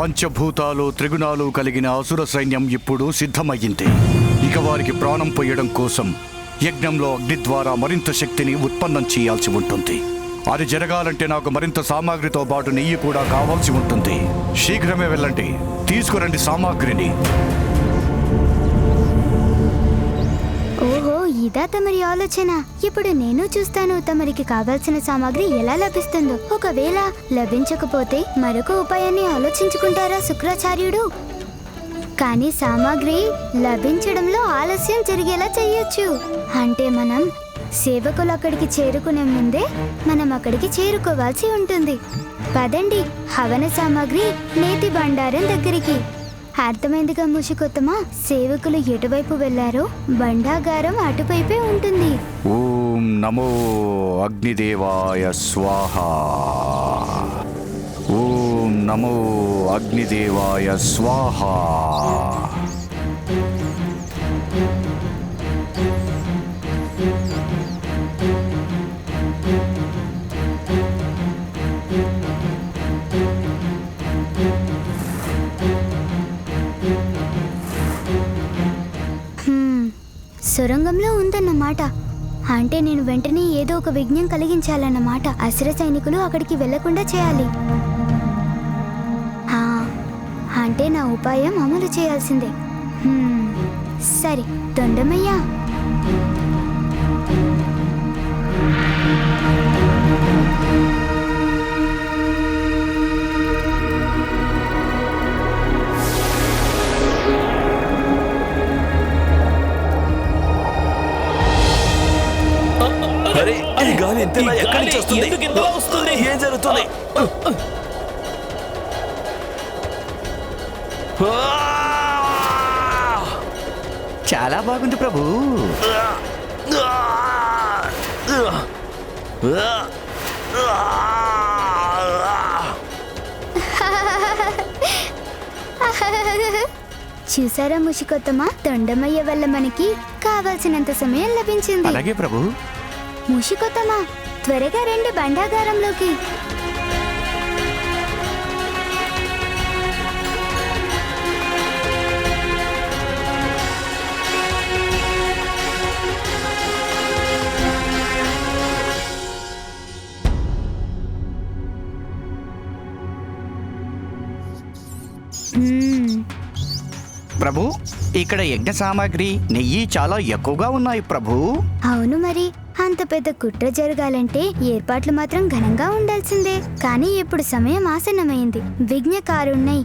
పంచభూతాలు త్రిగుణాలు కలిగిన అసుర సైన్యం ఇప్పుడు సిద్ధమయ్యింది. ఇక వారికి ప్రాణం పోయడం కోసం యజ్ఞంలో అగ్ని ద్వారా మరింత శక్తిని ఉత్పన్నం చేయాల్సి ఉంటుంది. అది జరగాలంటే నాకు మరింత సామాగ్రితో పాటు నెయ్యి కూడా కావాల్సి ఉంటుంది. శీఘ్రమే వెళ్ళండి. తీసుకురండి సామాగ్రిని. ఇదా తమరి ఆలోచన. ఇప్పుడు నేను చూస్తాను తమరికి కావాల్సిన సామాగ్రి ఎలా లభిస్తుందో. ఒకవేళ లభించకపోతే మరొక ఉపాయాన్ని ఆలోచించుకుంటారా శుక్రాచార్యుడు? కానీ సామాగ్రి లభించడంలో ఆలస్యం జరిగేలా చెయ్యొచ్చు. అంటే మనం సేవకులు అక్కడికి చేరుకునే ముందే మనం అక్కడికి చేరుకోవాల్సి ఉంటుంది. పదండి హవన సామాగ్రి నేతి బండారం దగ్గరికి. అర్థమైందిగా ముషికొత్తమా సేవకులు ఎటువైపు వెళ్ళారో బండాగారం అటువైపే ఉంటుంది. ఓం నమో అగ్నిదేవాయ స్వాహ. ఓం నమో అగ్నిదేవాయ స్వాహ. సొరంగంలో ఉందన్నమాట. అంటే నేను వెంటనే ఏదో ఒక విఘ్నం కలిగించాలన్నమాట. అసుర సైనికులు అక్కడికి వెళ్ళకుండా చేయాలి. అంటే నా ఉపాయం అమలు చేయాల్సిందే. సరే దొండమయ్యా. అరే ఈ గాలి ఎంతలా ఈ ఎక్కడి నుంచి వస్తుంది? వస్తుంది? ఏం జరుగుతుంది? చాలా బాగుంది ప్రభు. చూసారా ముషికొత్తమా తొండమయ్య వల్ల మనకి కావాల్సినంత సమయం లభించింది. అలాగే ప్రభు. ముషికొత్తమా? త్వరగా రండి బండాగారంలోకి. ప్రభు ఇక్కడ యజ్ఞ సామాగ్రి నెయ్యి చాలా ఎక్కువగా ఉన్నాయి ప్రభు. అవును మరి. అంత పెద్ద కుట్ర జరగాలంటే ఏర్పాట్లు మాత్రం ఘనంగా ఉండాల్సిందే. కానీ ఇప్పుడు సమయం ఆసన్నమైంది. విఘ్నకారుణ్ణై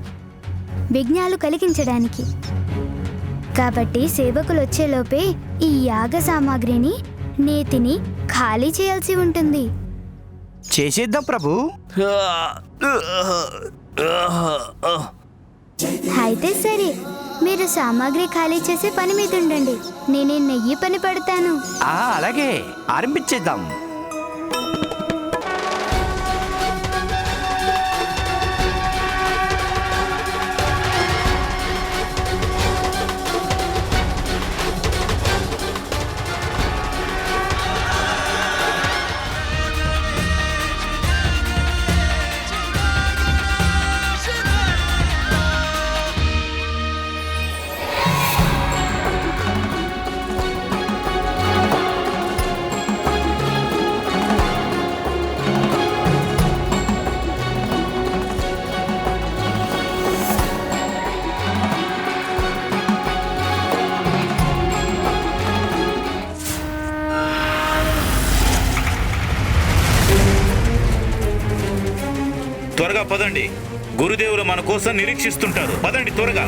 విఘ్నాలు కలిగించడానికి. కాబట్టి సేవకులు వచ్చేలోపే ఈ యాగ సామాగ్రిని నేతిని ఖాళీ చేయాల్సి ఉంటుంది. చేసేద్దాం ప్రభు. అయితే సరే మీరు సామాగ్రి ఖాళీ చేసే పని మీద ఉండండి. నేను నెయ్యి పని పడతాను. అలాగే. ఆరంభించేద్దాం. కోసం నిరీక్షిస్తుంటారు. పదండి త్వరగా.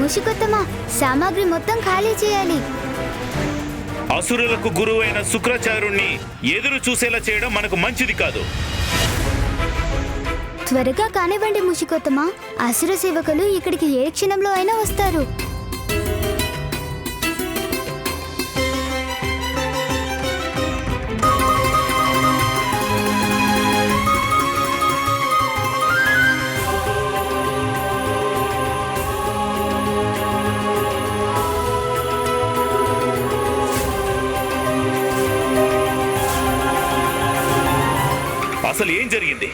ముషికొత్తమా సామాగ్రి మొత్తం ఖాళీ చేయాలి. అసురులకు గురువైన శుక్రాచార్యుణ్ణి ఎదురు చూసేలా చేయడం మనకు మంచిది కాదు. త్వరగా కానివ్వండి ముషికొత్తమా అసుర సేవకులు ఇక్కడికి ఏ క్షణంలో అయినా వస్తారు. అసలు ఏం జరిగింది?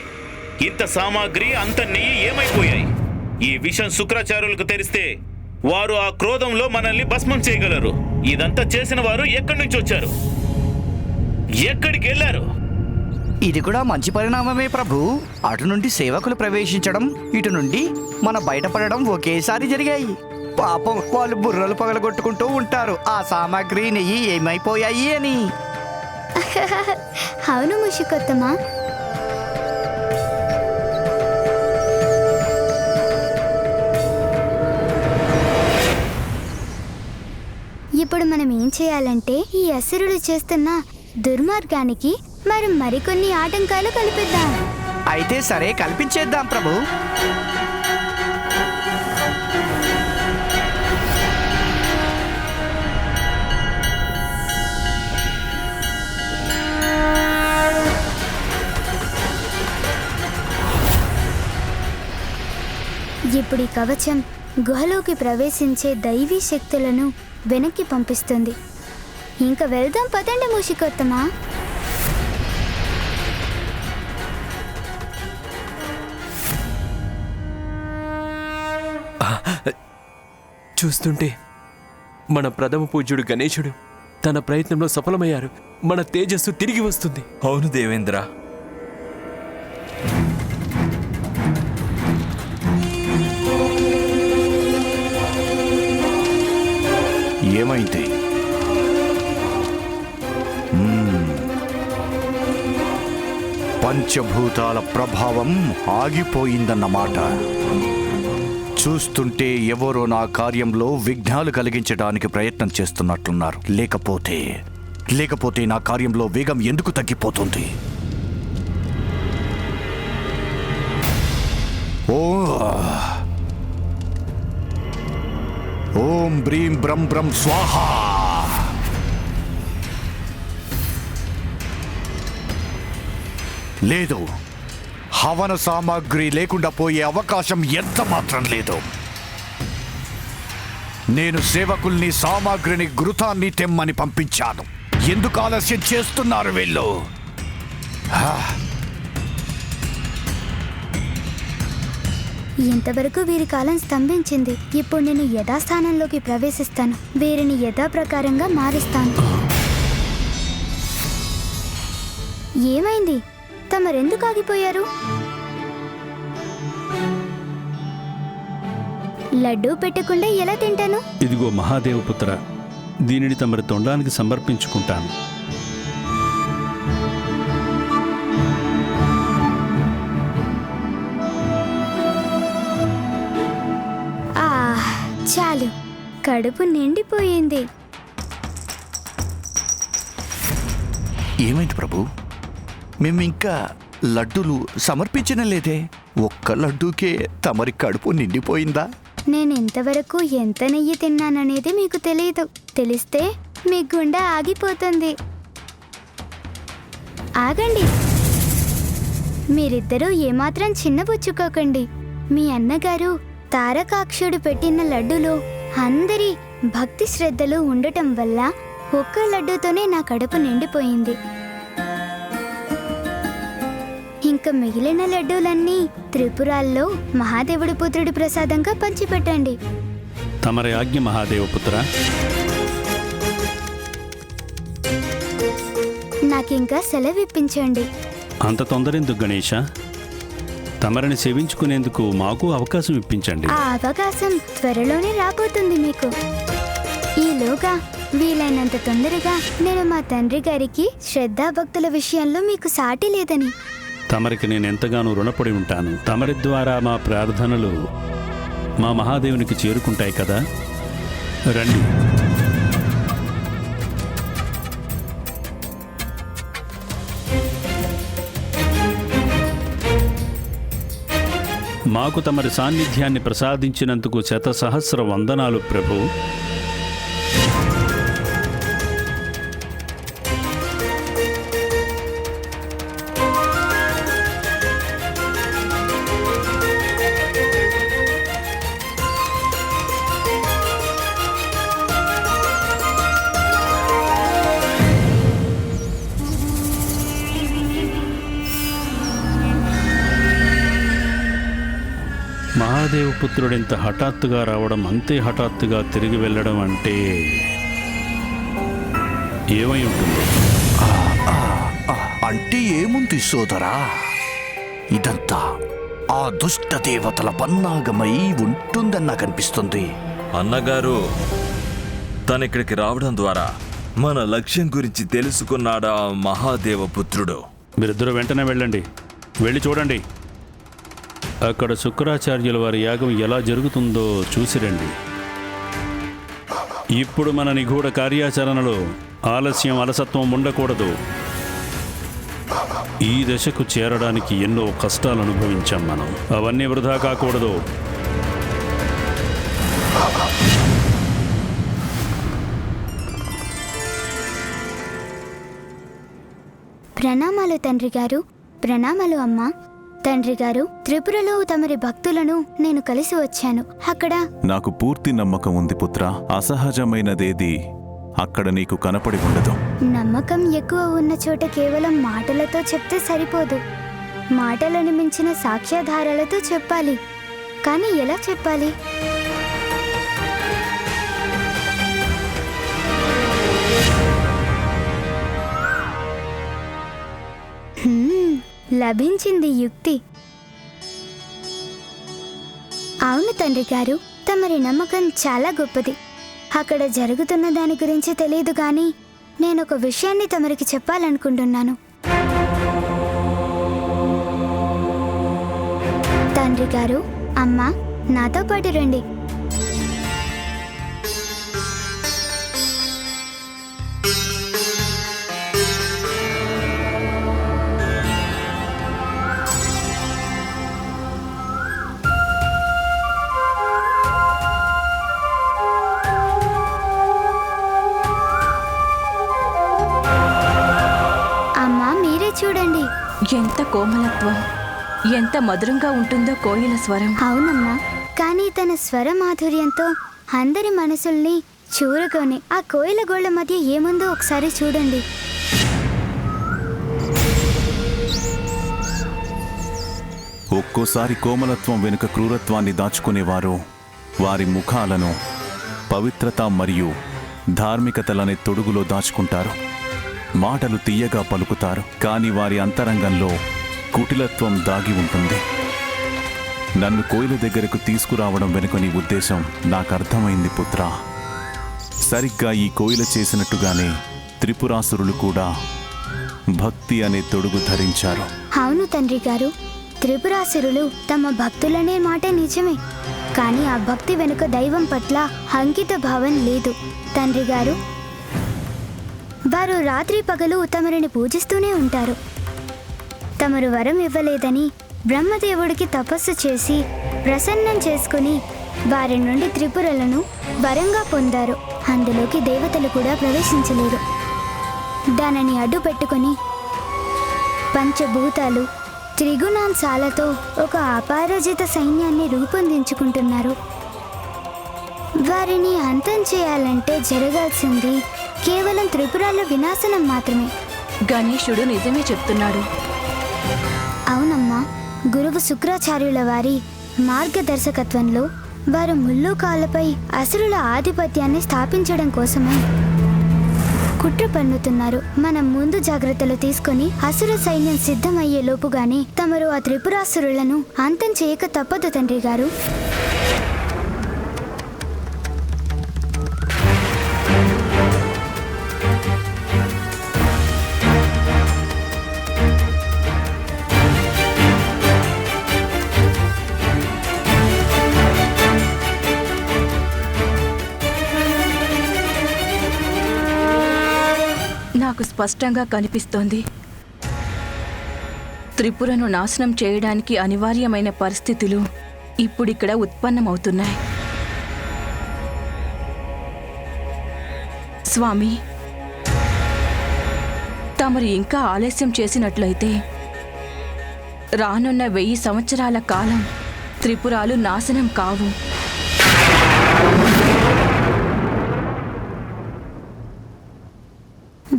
ఇంత సామాగ్రి అంత నెయ్యి ఏమైపోయాయి? ఈ విషయం శుక్రాచార్యులకు తెలిస్తే వారు ఆ క్రోధంలో మనల్ని భస్మం చేయగలరు. ఇదంతా చేసిన వారు ఎక్కడి నుంచి వచ్చారు? ఎక్కడికి వెళ్ళారు? ఇది కూడా మంచి పరిణామమే ప్రభు. అటు నుండి సేవకులు ప్రవేశించడం ఇటు నుండి మన బయటపడడం ఒకేసారి జరిగాయి. పాపం వాళ్ళు బుర్రలు పగలగొట్టుకుంటూ ఉంటారు. ఆ సామాగ్రి నెయ్యి ఏమైపోయాయి అని. అవును ముషికొత్తమా ఇప్పుడు మనం ఏం చేయాలంటే ఈ అసురుడు చేస్తున్న దుర్మార్గానికి మనం మరికొన్ని ఆటంకాలు కల్పిద్దాం. అయితే సరే కల్పించేద్దాం ప్రభు. ఇప్పుడు ఈ కవచం గుహలోకి ప్రవేశించే దైవీ శక్తులను వెనక్కి పంపిస్తుంది. ఇంకా వెళ్దాం పదండి మూషికొత్తమా? చూస్తుంటే మన ప్రథమ పూజ్యుడు గణేశుడు తన ప్రయత్నంలో సఫలమయ్యారు. మన తేజస్సు తిరిగి వస్తుంది. అవును దేవేంద్ర. ఏమైంది? పంచభూతాల ప్రభావం ఆగిపోయిందన్నమాట చూస్తుంటే ఎవరో నా కార్యంలో విఘ్నాలు కలిగించడానికి ప్రయత్నం చేస్తున్నట్లున్నారు. లేకపోతే లేకపోతే నా కార్యంలో వేగం ఎందుకు తగ్గిపోతుంది? ఓ ఓం బ్రీం బ్రం బ్రం స్వాహ. లేదు హవన సామాగ్రి లేకుండా పోయే అవకాశం ఎంత మాత్రం లేదు. నేను సేవకుల్ని సామాగ్రిని గృతాన్ని తెమ్మని పంపించాను. ఎందుకు ఆలస్యం చేస్తున్నారు వీళ్ళు? ఇంతవరకు వీరి కాలం స్తంభించింది. ఇప్పుడు నేను యథాస్థానంలోకి ప్రవేశిస్తాను. వీరిని యథాప్రకారంగా మారుస్తాను. ఏమైంది? తమరెందుకు ఆగిపోయారు? లడ్డూ పెట్టకుండా ఎలా తింటాను? ఇదిగో మహాదేవపుత్ర దీనిని తమరి తొండానికి సమర్పించుకుంటాను. కడుపు నిండిపోయింది. ఏమైంది ప్రభు? మేము ఇంకా లడ్డూలు సమర్పించిన లేదే? ఒక్క లడ్డూకే తమరి కడుపు నిండిపోయిందా? నేను ఇంతవరకు ఎంత నెయ్యి తిన్నాననేది మీకు తెలియదు తెలిస్తే మీ గుండె ఆగిపోతుంది. ఆగండి. మీరిద్దరూ ఏమాత్రం చిన్నబుచ్చుకోకండి మీ అన్నగారు తారకాక్షుడు పెట్టిన లడ్డులో అందరి భక్తి శ్రద్ధలు ఉండటం వల్ల ఒక్క లడ్డూతోనే నా కడుపు నిండిపోయింది. ఇంకా మిగిలిన లడ్డూలన్నీ త్రిపురాల్లో మహాదేవుడి పుత్రుడి ప్రసాదంగా పంచిపెట్టండి. తమరి ఆజ్ఞ మహాదేవపుత్ర నాకింకా సెలవిప్పించండి. అంత తొందరెందుకు గణేష తమరిని సేవించుకునేందుకు మాకు అవకాశం ఇప్పించండి. ఆ అవకాశం త్వరలోనే రాబోతుంది మీకు. ఈలోగా వీలైనంత తొందరగా నేను మా తండ్రి గారికి శ్రద్ధాభక్తుల విషయంలో మీకు సాటి లేదని. తమరికి నేను ఎంతగానో రుణపడి ఉంటాను. తమరి ద్వారా మా ప్రార్థనలు మా మహాదేవునికి చేరుకుంటాయి కదా? రండి. మాకు తమరి సాన్నిధ్యాన్ని ప్రసాదించినందుకు శత సహస్ర వందనాలు ప్రభు. మహాదేవ పుత్రుడు ఇంత హఠాత్తుగా రావడం అంతే హఠాత్తుగా తిరిగి వెళ్ళడం అంటే ఏమై ఉంటుంది? అంటే ఏముంది సోదరా? ఇదంతా ఆ దుష్ట దేవతల పన్నాగమై ఉంటుందని నాకు అనిపిస్తుంది. అన్నగారు తను ఇక్కడికి రావడం ద్వారా మన లక్ష్యం గురించి తెలుసుకున్నాడా మహాదేవ పుత్రుడు మీరిద్దరూ వెంటనే వెళ్ళండి. వెళ్ళి చూడండి. అక్కడ శుక్రాచార్యుల వారి యాగం ఎలా జరుగుతుందో చూసిరండి ఇప్పుడు మన నిగూఢ కార్యాచరణలో ఆలస్యం అలసత్వం ఉండకూడదు. ఈ దశకు చేరడానికి ఎన్నో కష్టాలు అనుభవించాం మనం. అవన్నీ వృధా కాకూడదు. ప్రణామాలు తండ్రి గారు. ప్రణామాలు అమ్మా. తండ్రి గారు త్రిపురలో తమరి భక్తులను నేను కలిసి వచ్చాను. అక్కడ నాకు పూర్తి నమ్మకం ఉంది పుత్ర. అసహజమైనదేది అక్కడ నీకు కనపడి ఉండదు. నమ్మకం ఎక్కువ ఉన్న చోట కేవలం మాటలతో చెప్తే సరిపోదు. మాటలను మించిన సాక్ష్యాధారాలతో చెప్పాలి. కానీ ఎలా చెప్పాలి? హ్మ్, లభించింది యుక్తి. అవును తండ్రి గారు తమరి నమ్మకం చాలా గొప్పది. అక్కడ జరుగుతున్న దాని గురించి తెలియదు కానీ నేను ఒక విషయాన్ని తమరికి చెప్పాలనుకుంటున్నాను. తండ్రి గారు అమ్మా నాతో పాటు రండి. కోమలత్వం. ఎంత మధురంగా ఉంటుందో కోయిల స్వరం. అవునమ్మా కానీ తన స్వర మాధుర్యంతో అందరి మనసుల్ని చూరుకొని ఆ కోయిల గోళ్ళ మధ్య ఏముందో ఒకసారి చూడండి. ఒక్కోసారి కోమలత్వం వెనుక క్రూరత్వాన్ని దాచుకునేవారు. వారి ముఖాలను పవిత్రత మరియు ధార్మికతలనే తొడుగులో దాచుకుంటారు. మాటలు తీయగా పలుకుతారు కానీ వారి అంతరంగంలో కుటిలత్వం దాగి ఉంటుంది. నన్ను కోయిల దగ్గరకు తీసుకురావడం వెనుక నీ ఉద్దేశం నాకు అర్థమైంది పుత్ర. సరిగ్గా ఈ కోయిల చేసినట్టుగానే త్రిపురాసురులు కూడా భక్తి అనే తొడుగు ధరించారు. అవును తండ్రి గారు త్రిపురాసురులు తమ భక్తులనే మాట నిజమే. కానీ ఆ భక్తి వెనుక దైవం పట్ల అంకిత భావం లేదు. తండ్రి గారు వారు రాత్రి పగలు తమరిని పూజిస్తూనే ఉంటారు. తమరు వరం ఇవ్వలేదని బ్రహ్మదేవుడికి తపస్సు చేసి ప్రసన్నం చేసుకుని వారి నుండి త్రిపురలను వరంగా పొందారు. అందులోకి దేవతలు కూడా ప్రవేశించలేరు దానిని అడ్డు పెట్టుకొని పంచభూతాలు త్రిగుణాంశాలతో ఒక అపారజిత సైన్యాన్ని రూపొందించుకుంటున్నారు. వారిని అంతం చేయాలంటే జరగాల్సింది కేవలం త్రిపురాల వినాశనం మాత్రమే. గణేశుడు నిజమే చెప్తున్నాడు. అవునమ్మా. గురువు శుక్రాచార్యుల వారి మార్గదర్శకత్వంలో వారు ముల్లోకాలపై అసురుల ఆధిపత్యాన్ని స్థాపించడం కోసమే కుట్ర పన్నుతున్నారు. మనం ముందు జాగ్రత్తలు తీసుకొని అసుర సైన్యం సిద్ధమయ్యే లోపుగానే తమరు ఆ త్రిపురాసురులను అంతం చేయక తప్పదు తండ్రి గారు. స్పష్టంగా కనిపిస్తోంది. త్రిపురను నాశనం చేయడానికి అనివార్యమైన పరిస్థితులు ఇప్పుడిక్కడ ఉత్పన్నమవుతున్నాయి. స్వామి తమరు ఇంకా ఆలస్యం చేసినట్లయితే రానున్న వెయ్యి సంవత్సరాల కాలం త్రిపురాలు నాశనం కావు.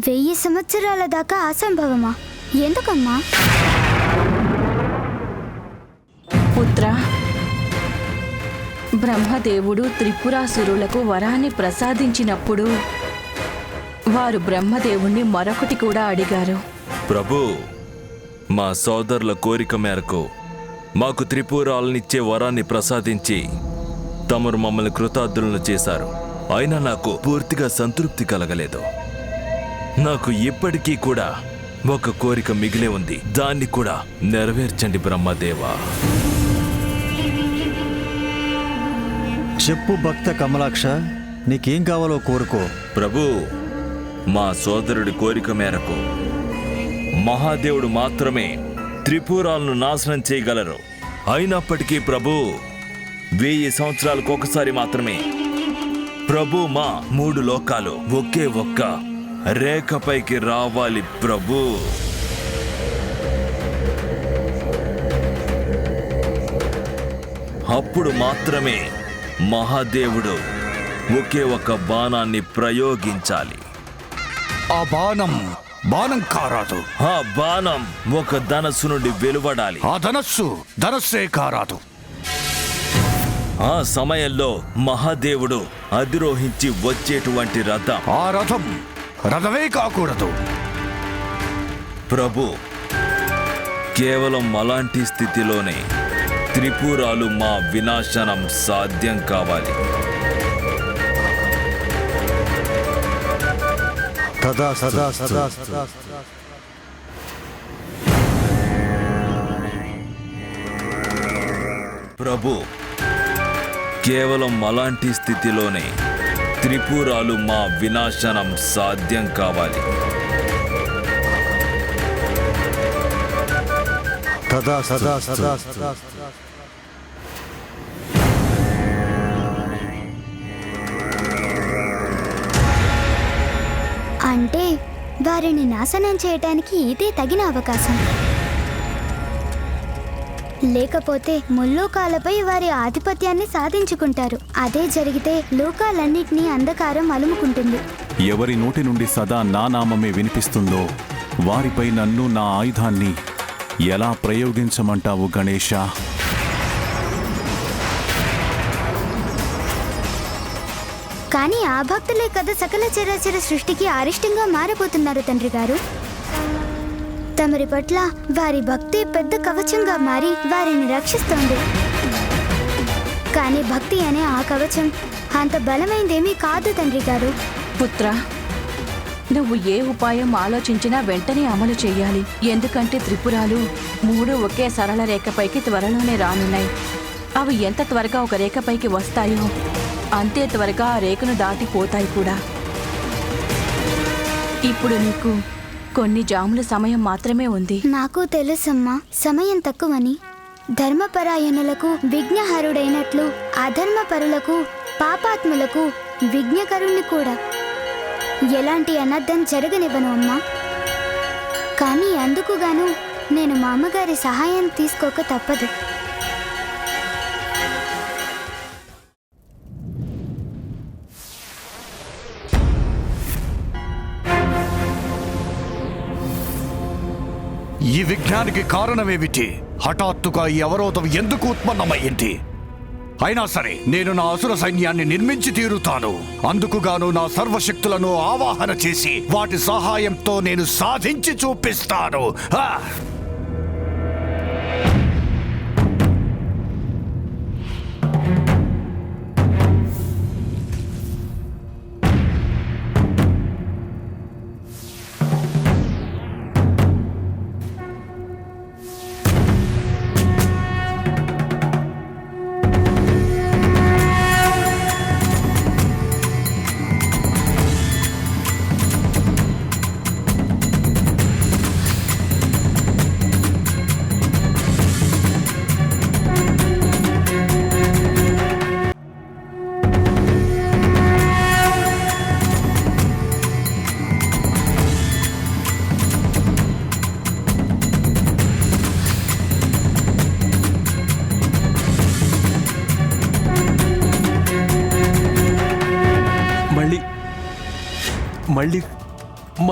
వెయ్యి సంవత్సరాల దాకా అసంభవమా? ఎందుకమ్మా? పుత్ర బ్రహ్మదేవుడు త్రిపురాసురులకు వరాన్ని ప్రసాదించినప్పుడు వారు బ్రహ్మదేవుణ్ణి మరొకటి కూడా అడిగారు. ప్రభు మా సోదరుల కోరిక మేరకు మాకు త్రిపురాలనిచ్చే వరాన్ని ప్రసాదించి తమరు మమ్మల్ని కృతార్థులను చేశారు. అయినా నాకు పూర్తిగా సంతృప్తి కలగలేదు. నాకు ఇప్పటికీ కూడా ఒక కోరిక మిగిలే ఉంది. దాన్ని కూడా నెరవేర్చండి బ్రహ్మదేవా. చెప్పు భక్త కమలాక్ష నీకేం కావాలో కోరుకో. ప్రభు మా సోదరుడి కోరిక మేరకు మహాదేవుడు మాత్రమే త్రిపురాలను నాశనం చేయగలరు. అయినప్పటికీ ప్రభు వెయ్యి సంవత్సరాలకు ఒకసారి మాత్రమే. ప్రభు మా మూడు లోకాలు ఒకే ఒక్క రేఖపైకి రావాలి ప్రభు. అప్పుడు మాత్రమే మహాదేవుడు ఒకే ఒక బాణాన్ని ప్రయోగించాలి. ఆ బాణం బాణం కారాదు. ఆ బాణం ఒక ధనస్సు నుండి వెలువడాలి. ఆ ధనస్సు ధనస్సే కారాదు. ఆ సమయంలో మహాదేవుడు అధిరోహించి వచ్చేటువంటి రథం ఆ రథం రథమే కాకూడదు ప్రభు కేవలం అలాంటి స్థితిలోనే త్రిపురాలు మా వినాశనం సాధ్యం కావాలి. సదా సదా సదా సదా ప్రభు కేవలం అలాంటి స్థితిలోనే త్రిపురాలు మా వినాశనం సాధ్యం కావాలి. సదా సదా సదా సదా. అంటే వారిని నాశనం చేయటానికి ఇదే తగిన అవకాశం. లేకపోతే ముల్లోకాలపై వారి ఆధిపత్యాన్ని సాధించుకుంటారు. అదే జరిగితే లోకాలన్నింటినీ అంధకారం అలుముకుంటుంది. ఎవరి నోటి నుండి సదా నా నామమే వినిపిస్తుందో వారిపై నన్ను నా ఆయుధాన్ని ఎలా ప్రయోగించమంటావు గణేష? కానీ ఆ భక్తులే కదా సకల చరాచర సృష్టికి అరిష్టంగా మారబోతున్నారు తండ్రి గారు. తమరి పట్ల వారి భక్తి పెద్ద కవచంగా మారి వారిని రక్షిస్తోంది. కానీ భక్తి అనే ఆ కవచం అంత బలమైందేమీ కాదు తండ్రి గారు. పుత్ర నువ్వు ఏ ఉపాయం ఆలోచించినా వెంటనే అమలు చేయాలి. ఎందుకంటే త్రిపురాలు మూడు ఒకే సరళ రేఖపైకి త్వరలోనే రానున్నాయి. అవి ఎంత త్వరగా ఒక రేఖపైకి వస్తాయో అంతే త్వరగా ఆ రేఖను దాటిపోతాయి కూడా. ఇప్పుడు నీకు కొన్ని జాముల సమయం మాత్రమే ఉంది. నాకు తెలుసమ్మా సమయం తక్కువని. ధర్మపరాయణులకు విఘ్నహరుడైనట్లు అధర్మపరులకు పాపాత్ములకు విఘ్నకరుణ్ణి కూడా. ఎలాంటి అనర్థం జరగనివ్వను అమ్మా. కానీ అందుకుగాను నేను మా అమ్మగారి సహాయం తీసుకోక తప్పదు. ఈ విఘ్నానికి కారణమేమిటి? హఠాత్తుగా ఈ అవరోధం ఎందుకు ఉత్పన్నమయ్యింది అయినా సరే నేను నా అసుర సైన్యాన్ని నిర్మించి తీరుతాను. అందుకుగాను నా సర్వశక్తులను ఆవాహన చేసి వాటి సహాయంతో నేను సాధించి చూపిస్తాను.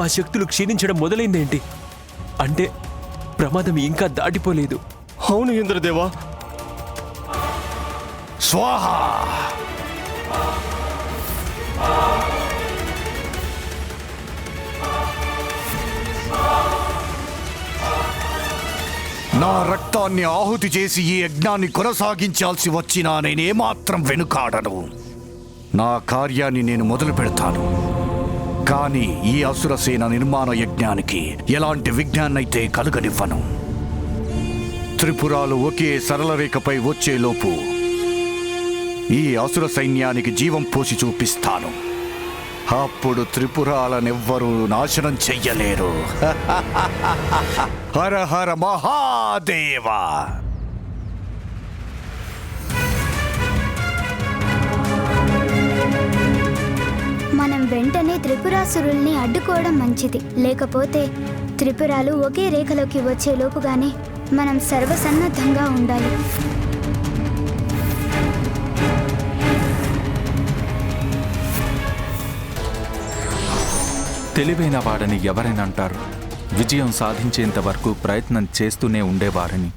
ఆ శక్తులు క్షీణించడం మొదలైందేంటి? అంటే ప్రమాదం ఇంకా దాటిపోలేదు. అవును ఇంద్రదేవా. స్వాహ! నా రక్తాన్ని ఆహుతి చేసి ఈ యజ్ఞాన్ని కొనసాగించాల్సి వచ్చినా నేనేమాత్రం వెనుకాడను. నా కార్యాన్ని నేను మొదలు పెడతాను కానీ ఈ అసురసేన నిర్మాణ యజ్ఞానికి ఎలాంటి విజ్ఞాన్నైతే కలుగనివ్వను. త్రిపురాలు ఒకే సరళరేఖపై వచ్చేలోపు ఈ అసుర సైన్యానికి జీవం పోసి చూపిస్తాను. అప్పుడు త్రిపురాలనెవ్వరూ నాశనం చెయ్యలేరు. హర హర మహాదేవా! వెంటనే త్రిపురాసురుల్ని అడ్డుకోవడం మంచిది. లేకపోతే త్రిపురాలు ఒకే రేఖలోకి వచ్చే లోపుగానే మనం సర్వసన్నద్ధంగా ఉండాలి. తెలివైన వాడని ఎవరైనా అంటారు. విజయం సాధించేంత వరకు ప్రయత్నం చేస్తూనే ఉండేవారని.